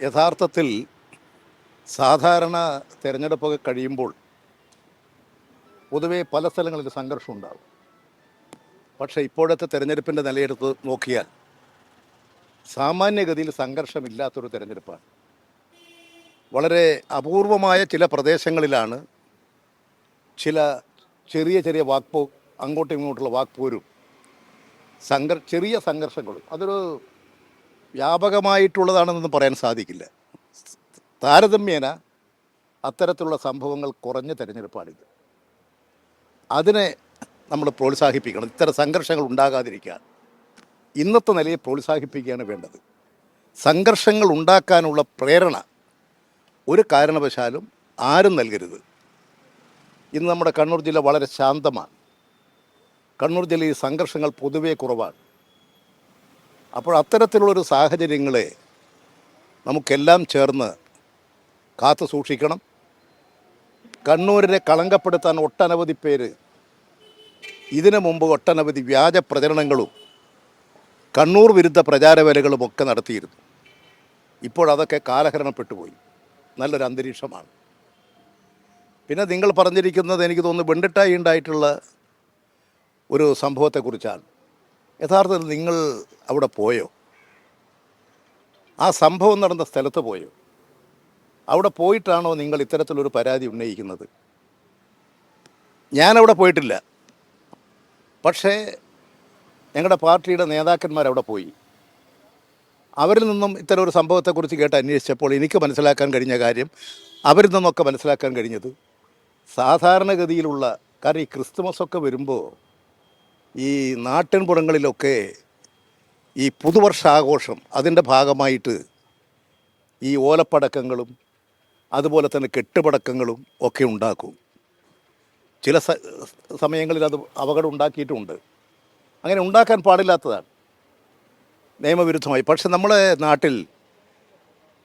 യഥാർത്ഥത്തിൽ സാധാരണ തിരഞ്ഞെടുപ്പൊക്കെ കഴിയുമ്പോൾ പൊതുവേ പല സ്ഥലങ്ങളിൽ സംഘർഷം ഉണ്ടാകും പക്ഷേ ഇപ്പോഴത്തെ തിരഞ്ഞെടുപ്പിന്റെ നിലയെടുത്ത് നോക്കിയാൽ സാമാന്യഗതിയിൽ സംഘർഷമില്ലാത്തൊരു തിരഞ്ഞെടുപ്പാണ്. വളരെ അപൂർവമായ ചില പ്രദേശങ്ങളിലാണ് ചില ചെറിയ ചെറിയ വാക്പോ അങ്ങോട്ടും ഇങ്ങോട്ടുള്ള വാക്പോരും സംഘർ ചെറിയ സംഘർഷങ്ങളും. അതൊരു വ്യാപകമായിട്ടുള്ളതാണെന്നൊന്നും പറയാൻ സാധിക്കില്ല. താരതമ്യേന അത്തരത്തിലുള്ള സംഭവങ്ങൾ കുറഞ്ഞ തിരഞ്ഞെടുപ്പാണിത്. അതിനെ നമ്മൾ പ്രോത്സാഹിപ്പിക്കണം. ഇത്തരം സംഘർഷങ്ങൾ ഉണ്ടാകാതിരിക്കാൻ. ഇന്നത്തെ നിലയെ പ്രോത്സാഹിപ്പിക്കുകയാണ് വേണ്ടത്. സംഘർഷങ്ങൾ ഉണ്ടാക്കാനുള്ള പ്രേരണ ഒരു കാരണവശാലും ആരും നൽകരുത്. ഇന്ന് നമ്മുടെ കണ്ണൂർ ജില്ല വളരെ ശാന്തമാണ്. കണ്ണൂർ ജില്ലയിൽ സംഘർഷങ്ങൾ പൊതുവേ കുറവാണ്. അപ്പോൾ അത്തരത്തിലുള്ളൊരു സാഹചര്യങ്ങളെ നമുക്കെല്ലാം ചേർന്ന് കാത്തു സൂക്ഷിക്കണം. കണ്ണൂരിനെ കളങ്കപ്പെടുത്താൻ ഒട്ടനവധി പേര് ഇതിനു മുമ്പ് ഒട്ടനവധി വ്യാജ പ്രചരണങ്ങളും കണ്ണൂർ വിരുദ്ധ പ്രചാരവേലകളും ഒക്കെ നടത്തിയിരുന്നു. ഇപ്പോൾ അതൊക്കെ കാലഹരണപ്പെട്ടുപോയി നല്ലൊരു അന്തരീക്ഷമാണ്. പിന്നെ നിങ്ങൾ പറഞ്ഞിരിക്കുന്നത് എനിക്ക് തോന്നുന്നു വെണ്ടിട്ടായി ഉണ്ടായിട്ടുള്ള ഒരു സംഭവത്തെക്കുറിച്ചാണ്. യഥാർത്ഥത്തിൽ നിങ്ങൾ അവിടെ പോയോ? ആ സംഭവം നടന്ന സ്ഥലത്ത് പോയോ? അവിടെ പോയിട്ടാണോ നിങ്ങൾ ഇത്തരത്തിലൊരു പരാതി ഉന്നയിക്കുന്നത്? ഞാനവിടെ പോയിട്ടില്ല. പക്ഷേ ഞങ്ങളുടെ പാർട്ടിയുടെ നേതാക്കന്മാർ അവിടെ പോയി. അവരിൽ നിന്നും ഇത്തരം ഒരു സംഭവത്തെക്കുറിച്ച് കേട്ട് അന്വേഷിച്ചപ്പോൾ എനിക്ക് മനസ്സിലാക്കാൻ കഴിഞ്ഞ കാര്യം അവരിൽ നിന്നൊക്കെ മനസ്സിലാക്കാൻ കഴിഞ്ഞത് സാധാരണഗതിയിലുള്ള കാരണം ഈ ക്രിസ്തുമസ് ഒക്കെ വരുമ്പോൾ ഈ നാട്ടിൻപുറങ്ങളിലൊക്കെ ഈ പുതുവർഷാഘോഷം അതിന്റെ ഭാഗമായിട്ട് ഈ ഓലപ്പടക്കങ്ങളും അതുപോലെ തന്നെ കെട്ടുപടക്കങ്ങളും ഒക്കെ ഉണ്ടാക്കും. ചില സമയങ്ങളിൽ അത് അപകടം ഉണ്ടാക്കിയിട്ടുമുണ്ട് അങ്ങനെ ഉണ്ടാക്കാൻ പാടില്ലാത്തതാണ്. നിയമവിരുദ്ധമായി. പക്ഷെ നമ്മുടെ നാട്ടിൽ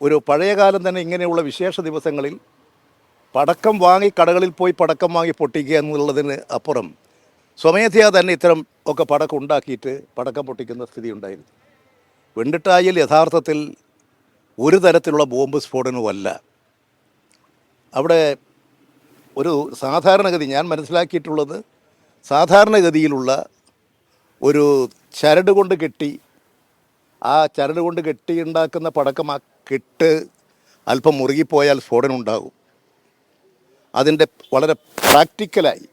ഒരു പഴയകാലം തന്നെ ഇങ്ങനെയുള്ള വിശേഷ ദിവസങ്ങളിൽ പടക്കം വാങ്ങി കടകളിൽ പോയി പടക്കം വാങ്ങി പൊട്ടിക്കുക എന്നുള്ളതിന് അപ്പുറം സ്വമേധയാ തന്നെ ഇത്തരം ഒക്കെ പടക്കം ഉണ്ടാക്കിയിട്ട് പടക്കം പൊട്ടിക്കുന്ന സ്ഥിതി ഉണ്ടായിരുന്നു. വെണ്ടിട്ടായിൽ യഥാർത്ഥത്തിൽ ഒരു തരത്തിലുള്ള ബോംബ് സ്ഫോടനവുമല്ല. അവിടെ ഒരു സാധാരണഗതി ഞാൻ മനസ്സിലാക്കിയിട്ടുള്ളത് സാധാരണഗതിയിലുള്ള ഒരു ചരട് കൊണ്ട് കെട്ടി ആ ചരട് കൊണ്ട് കെട്ടി ഉണ്ടാക്കുന്ന പടക്കം ആ കെട്ട് അല്പം മുറുകിപ്പോയാൽ സ്ഫോടനം ഉണ്ടാകും. അതിന്റെ വളരെ പ്രാക്ടിക്കലായി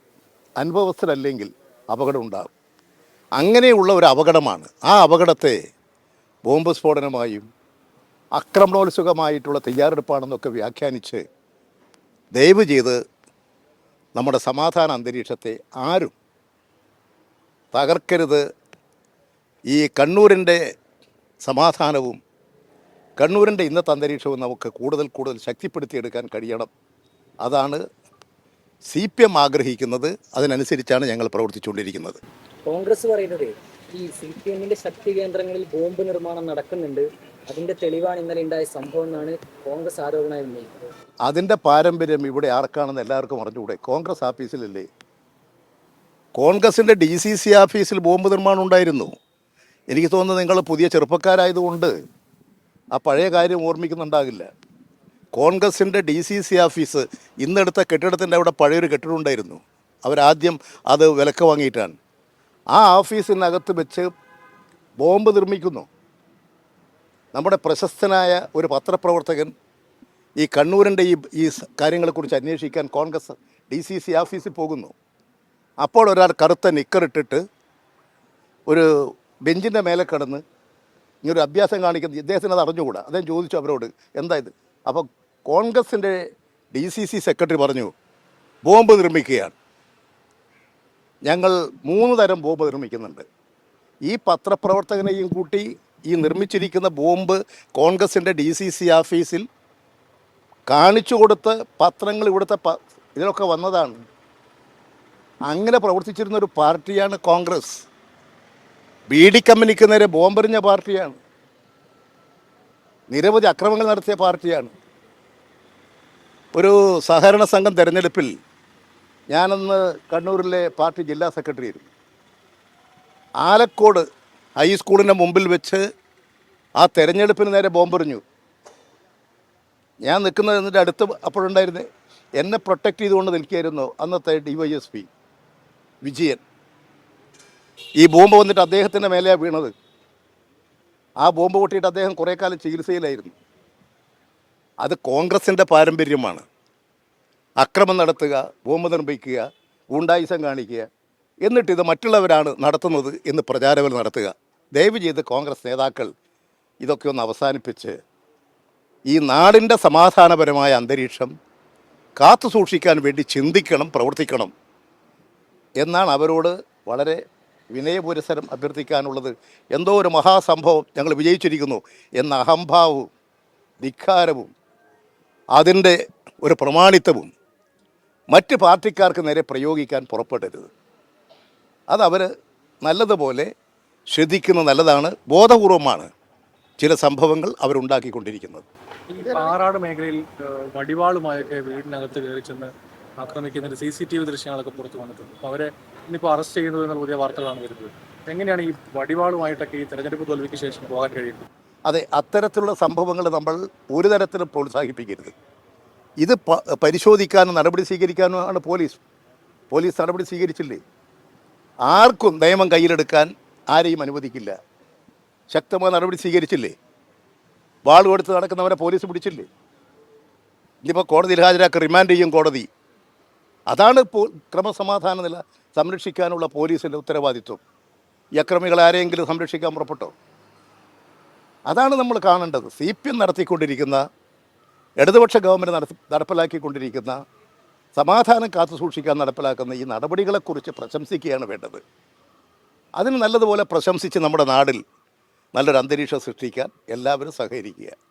അനുഭവസ്ഥരല്ലെങ്കിൽ അപകടം ഉണ്ടാകും അങ്ങനെയുള്ള ഒരു അപകടമാണ്. ആ അപകടത്തെ ബോംബ് സ്ഫോടനമായും ആക്രമണോത്സുകമായിട്ടുള്ള തയ്യാറെടുപ്പാണെന്നൊക്കെ വ്യാഖ്യാനിച്ച് ദയവ് ചെയ്ത് നമ്മുടെ സമാധാന അന്തരീക്ഷത്തെ ആരും തകർക്കരുത്. ഈ കണ്ണൂരിന്റെ സമാധാനവും കണ്ണൂരിന്റെ ഇന്നത്തെ അന്തരീക്ഷവും നമുക്ക് കൂടുതൽ കൂടുതൽ ശക്തിപ്പെടുത്തിയെടുക്കാൻ കഴിയണം. അതാണ് സി പി എം ആഗ്രഹിക്കുന്നത് അതിനനുസരിച്ചാണ് ഞങ്ങൾ പ്രവർത്തിച്ചുകൊണ്ടിരിക്കുന്നത്. കോൺഗ്രസ് പറയുന്നത് ഈ സി പി എമ്മിന്റെ ശക്തി കേന്ദ്രങ്ങളിൽ ബോംബ് നിർമ്മാണം നടക്കുന്നുണ്ട്. അതിന്റെ തെളിവാണ് ഇന്നലെ ഉണ്ടായ സംഭവം എന്നാണ് കോൺഗ്രസ് ആരോപണമായി ഉന്നയിക്കുന്നത്. അതിന്റെ പാരമ്പര്യം ഇവിടെ ആർക്കാണെന്ന് എല്ലാവർക്കും അറിഞ്ഞുകൂടെ? കോൺഗ്രസ് ഓഫീസിലല്ലേ? കോൺഗ്രസിന്റെ ഡി സി സി ഓഫീസിൽ ബോംബ് നിർമ്മാണം ഉണ്ടായിരുന്നു. എനിക്ക് തോന്നുന്നു നിങ്ങൾ പുതിയ ചെറുപ്പക്കാരായതുകൊണ്ട് ആ പഴയ കാര്യം ഓർമ്മിക്കുന്നുണ്ടാകില്ല. കോൺഗ്രസിന്റെ ഡി സി സി ഓഫീസ് ഇന്നെടുത്ത കെട്ടിടത്തിന്റെ അവിടെ പഴയൊരു കെട്ടിടം ഉണ്ടായിരുന്നു. അവരാദ്യം അത് വിലക്ക് വാങ്ങിയിട്ടാണ്. ആ ഓഫീസിനകത്ത് വെച്ച് ബോംബ് നിർമ്മിക്കുന്നു. നമ്മുടെ പ്രശസ്തനായ ഒരു പത്രപ്രവർത്തകൻ ഈ കണ്ണൂരിന്റെ ഈ ഈ കാര്യങ്ങളെക്കുറിച്ച് അന്വേഷിക്കാൻ കോൺഗ്രസ് ഡി സി സി ഓഫീസിൽ പോകുന്നു. അപ്പോൾ ഒരാൾ കറുത്ത നിക്കറിട്ടിട്ട് ഒരു ബെഞ്ചിന്റെ മേലെ കിടന്ന് ഇങ്ങനൊരു അഭ്യാസം കാണിക്കുന്നത് ഇദ്ദേഹത്തിന് അത് അറിഞ്ഞുകൂടാ. അദ്ദേഹം ചോദിച്ചു അവരോട് എന്താ ഇത്? അപ്പോൾ കോൺഗ്രസിന്റെ ഡി സി സി സെക്രട്ടറി പറഞ്ഞു ബോംബ് നിർമ്മിക്കുകയാണ്. ഞങ്ങൾ മൂന്ന് തരം ബോംബ് നിർമ്മിക്കുന്നുണ്ട്. ഈ പത്രപ്രവർത്തകനെയും കൂട്ടി ഈ നിർമ്മിച്ചിരിക്കുന്ന ബോംബ് കോൺഗ്രസിന്റെ ഡി സി സി ഓഫീസിൽ കാണിച്ചു കൊടുത്ത് പത്രങ്ങൾ ഇവിടുത്തെ പ ഇതിലൊക്കെ വന്നതാണ്. അങ്ങനെ പ്രവർത്തിച്ചിരുന്ന ഒരു പാർട്ടിയാണ് കോൺഗ്രസ്. ബി ഡി കമ്പനിക്ക് നേരെ ബോംബെറിഞ്ഞ പാർട്ടിയാണ്. നിരവധി അക്രമങ്ങൾ നടത്തിയ പാർട്ടിയാണ്. ഒരു സഹകരണ സംഘം തിരഞ്ഞെടുപ്പിൽ ഞാനന്ന് കണ്ണൂരിലെ പാർട്ടി ജില്ലാ സെക്രട്ടറി ആയിരുന്നു. ആലക്കോട് ഹൈസ്കൂളിന്റെ മുമ്പിൽ വെച്ച് ആ തെരഞ്ഞെടുപ്പിന് നേരെ ബോംബെറിഞ്ഞു. ഞാൻ നിൽക്കുന്നത് എന്നിട്ട് അടുത്ത് അപ്പോഴുണ്ടായിരുന്നേ എന്നെ പ്രൊട്ടക്റ്റ് ചെയ്തുകൊണ്ട് നിൽക്കുകയായിരുന്നു അന്നത്തെ D Y S P Vijayan. ഈ ബോംബ് വന്നിട്ട് അദ്ദേഹത്തിന്റെ മേലെയാണ് വീണത്. ആ ബോംബ് പൊട്ടിയിട്ട് അദ്ദേഹം കുറേ കാലം ചികിത്സയിലായിരുന്നു. അത് കോൺഗ്രസിന്റെ പാരമ്പര്യമാണ്. അക്രമം നടത്തുക ബോംബ് നിർമ്മിക്കുക ഗൂണ്ടായുസം കാണിക്കുക എന്നിട്ട് ഇത് മറ്റുള്ളവരാണ് നടത്തുന്നത് എന്ന് പ്രചാരവൽ നടത്തുക. ദയവ് ചെയ്ത് കോൺഗ്രസ് നേതാക്കൾ ഇതൊക്കെ ഒന്ന് അവസാനിപ്പിച്ച് ഈ നാടിന്റെ സമാധാനപരമായ അന്തരീക്ഷം കാത്തു സൂക്ഷിക്കാൻ വേണ്ടി ചിന്തിക്കണം പ്രവർത്തിക്കണം എന്നാണ് അവരോട് വളരെ വിനയപുരസരം അഭ്യർത്ഥിക്കാനുള്ളത് എന്തോ ഒരു മഹാസംഭവം ഞങ്ങൾ വിജയിച്ചിരിക്കുന്നു എന്ന അഹംഭാവവും ധിക്കാരവും അതിന്റെ ഒരു പ്രമാണിത്വവും മറ്റ് പാർട്ടിക്കാർക്ക് നേരെ പ്രയോഗിക്കാൻ പുറപ്പെടരുത്. അതവർ നല്ലതുപോലെ ശ്രദ്ധിക്കുന്നത് നല്ലതാണ് ബോധപൂർവമാണ് ചില സംഭവങ്ങൾ അവരുണ്ടാക്കിക്കൊണ്ടിരിക്കുന്നത്. ഈ പാറാട് മേഖലയിൽ വടിവാളുമായൊക്കെ വീടിനകത്ത് കയറി ചെന്ന് ആക്രമിക്കുന്നതിന്റെ സി സി ടി വി ദൃശ്യങ്ങളൊക്കെ പുറത്തു വന്നിട്ടുണ്ട്. അപ്പോൾ അവരെ ഇന്നിപ്പോൾ അറസ്റ്റ് ചെയ്യുന്നത് എന്നുള്ള പുതിയ വാർത്തകളാണ് വരുന്നത്. എങ്ങനെയാണ് ഈ വടിവാളുമായിട്ടൊക്കെ ഈ തെരഞ്ഞെടുപ്പ് തോൽവിക്ക് ശേഷം പോകാൻ കഴിയുന്നത്? അതെ അത്തരത്തിലുള്ള സംഭവങ്ങൾ നമ്മൾ ഒരു തരത്തിലും പ്രോത്സാഹിപ്പിക്കരുത്. ഇത് പരിശോധിക്കാനും നടപടി സ്വീകരിക്കാനുമാണ് പോലീസ്. പോലീസ് നടപടി സ്വീകരിച്ചില്ലേ? ആർക്കും നിയമം കയ്യിലെടുക്കാൻ ആരെയും അനുവദിക്കില്ല. ശക്തമായ നടപടി സ്വീകരിച്ചില്ലേ? വാൾ കൊടുത്ത് നടക്കുന്നവരെ പോലീസ് പിടിച്ചില്ലേ? ഇനിയിപ്പോൾ കോടതിയിൽ ഹാജരാക്കി റിമാൻഡ് ചെയ്യും കോടതി. അതാണ് ഇപ്പോൾ ക്രമസമാധാന നില സംരക്ഷിക്കാനുള്ള പോലീസിന്റെ ഉത്തരവാദിത്വം. ഈ അക്രമികൾ ആരെയെങ്കിലും സംരക്ഷിക്കാൻ പുറപ്പെട്ടോ? അതാണ് നമ്മൾ കാണേണ്ടത്. സി പി എം നടത്തിക്കൊണ്ടിരിക്കുന്ന ഇടതുപക്ഷ ഗവൺമെന്റ് നടത്തി നടപ്പിലാക്കിക്കൊണ്ടിരിക്കുന്ന സമാധാനം കാത്തു സൂക്ഷിക്കാൻ നടപ്പിലാക്കുന്ന ഈ നടപടികളെക്കുറിച്ച് പ്രശംസിക്കുകയാണ് വേണ്ടത്. അതിന് നല്ലതുപോലെ പ്രശംസിച്ച് നമ്മുടെ നാടിൽ നല്ലൊരു അന്തരീക്ഷം സൃഷ്ടിക്കാൻ എല്ലാവരും സഹകരിക്കുക.